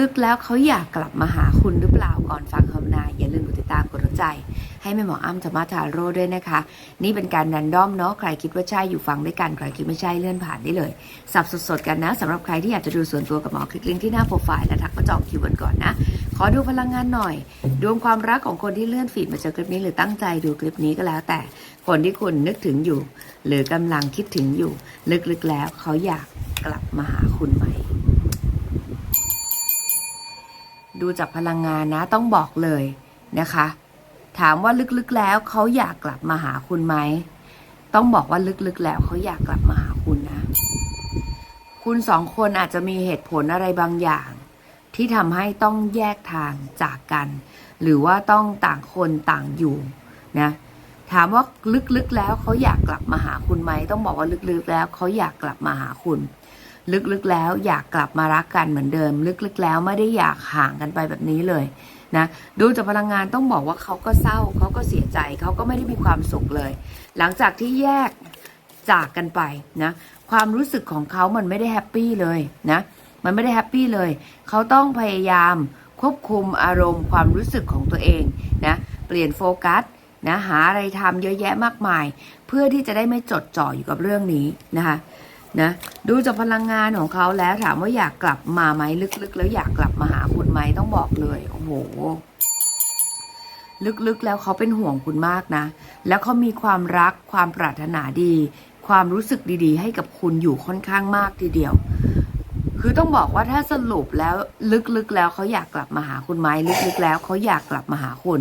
ลึกๆ แล้วเขาอยากกลับมาหาคุณหรือเปล่าก่อนฟังคำนายอย่าลืมกดติดตามกดหัวใจ ให้แม่หมออ้ำธรรมทาโร่ด้วยนะคะ นี่เป็นการแรนดอมเนาะใครคิดว่าใช่อยู่ฟังด้วยกัน ใครคิดไม่ใช่เลื่อนผ่านได้เลย สับสดๆกันนะสำหรับใครที่อยากจะดูส่วนตัวกับหมอคลิกลิงก์ที่หน้าโปรไฟล์และทักมาจองคิวกันก่อนนะ ขอดูพลังงานหน่อย ดวงความรักของคนที่เลื่อนฟีดมาเจอคลิปนี้หรือตั้งใจดูคลิปนี้ก็แล้ว แต่คนที่คุณนึกถึงอยู่ หรือกำลังคิดถึงอยู่ ลึกๆแล้วเขาอยากกลับมาหาคุณไหม ดูจากพลังงานนะ ต้องบอกเลยนะคะ ถามว่าลึกๆแล้วเขาอยากกลับมาหาคุณไหม ต้องบอกว่าลึกๆแล้วเขาอยากกลับมาหาคุณนะ คุณสองคนอาจจะมีเหตุผลอะไรบางอย่าง ที่ทำให้ต้องแยกทางจากกัน หรือว่าต้องต่างคนต่างอยู่นะถามว่าลึกๆแล้วเขาอยากกลับมาหาคุณไหม ต้องบอกว่าลึกๆแล้วเขาอยากกลับมาหาคุณ ลึกๆแล้วอยากกลับมารักกันเหมือนเดิม ลึกๆแล้วไม่ได้อยากห่างกันไปแบบนี้เลยนะดูจากพลังงานต้องบอกว่าเขาก็เศร้าเขาก็เสียใจเขาก็ไม่ได้มีความสุขเลย หลังจากที่แยกจากกันไปนะความรู้สึกของเขามันไม่ได้แฮปปี้เลยนะมันไม่ได้แฮปปี้เลย เขาต้องพยายามควบคุมอารมณ์ความรู้สึกของตัวเองนะเปลี่ยนโฟกัสนะหาอะไรทำเยอะแยะมากมาย เพื่อที่จะได้ไม่จดจ่ออยู่กับเรื่องนี้นะคะ นะดูจากพลังงานของเขาแล้วถามว่าอยากกลับมาไหมลึกๆ แล้วอยากกลับมาหาคุณไหมต้องบอกเลยโอ้โหลึกๆแล้วเขาเป็นห่วงคุณมากนะ แล้วเขามีความรักความปรารถนาดี ความรู้สึกดีๆ ให้กับคุณอยู่ค่อนข้างมากทีเดียว คือต้องบอกว่าถ้าสรุปแล้วลึกๆแล้วเขาอยากกลับมาหาคุณไหมลึกๆ แล้วเขาอยากกลับมาหาคุณ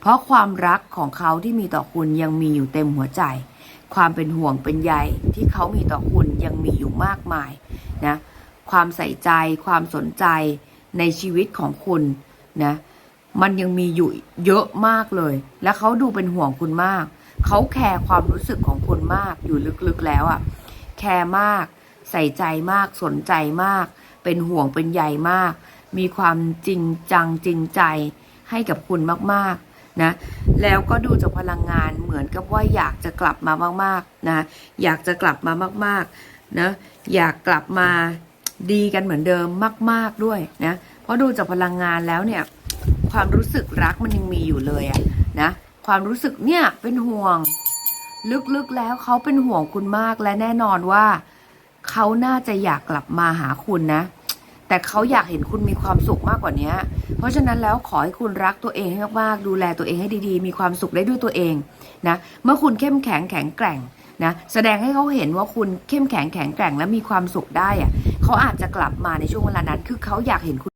เพราะความรักของเขาที่มีต่อคุณยังมีอยู่เต็มหัวใจ ความเป็นห่วงเป็นใยที่เขามีต่อคุณ ยังมีอยู่มากมายนะความใส่ใจความสนใจในชีวิตของคุณนะมันยังมีอยู่เยอะมากเลย และเขาดูเป็นห่วงคุณมาก เขาแคร์ความรู้สึกของคุณมากอยู่ลึกๆแล้วอะ่ะแคร์มาก ใส่ใจมากสนใจมาก เป็นห่วงเป็นใยมาก มีความจริงจังจริงใจให้กับคุณมากๆนะแล้วก็ดูจากพลังงานเหมือนกับว่าอยากจะกลับมามากๆนะอยากจะกลับมามาก ๆ นะอยากกลับมาดีกันเหมือนเดิมมาก ๆด้วยนะเพราะดูจากพลังงานแล้วเนี่ยความรู้สึกรักมันยังมีอยู่เลยอะนะความรู้สึกเนี่ยเป็นห่วง ลึกๆแล้วเขาเป็นห่วงคุณมากและแน่นอนว่าเขาน่าจะอยากกลับมาหาคุณนะ แต่เขาอยากเห็นคุณมีความสุขมากกว่านี้เพราะฉะนั้นแล้วขอให้คุณรักตัวเองให้มากๆดูแลตัวเองให้ดีๆ มีความสุขได้ด้วยตัวเองนะเมื่อคุณเข้มแข็งแข็งแกร่ง นะแสดงให้เขาเห็นว่าคุณเข้มแข็งแข็งแกร่งและมีความสุขได้อะเขาอาจจะกลับมาในช่วงเวลานั้น คือเขาอยากเห็นคุณ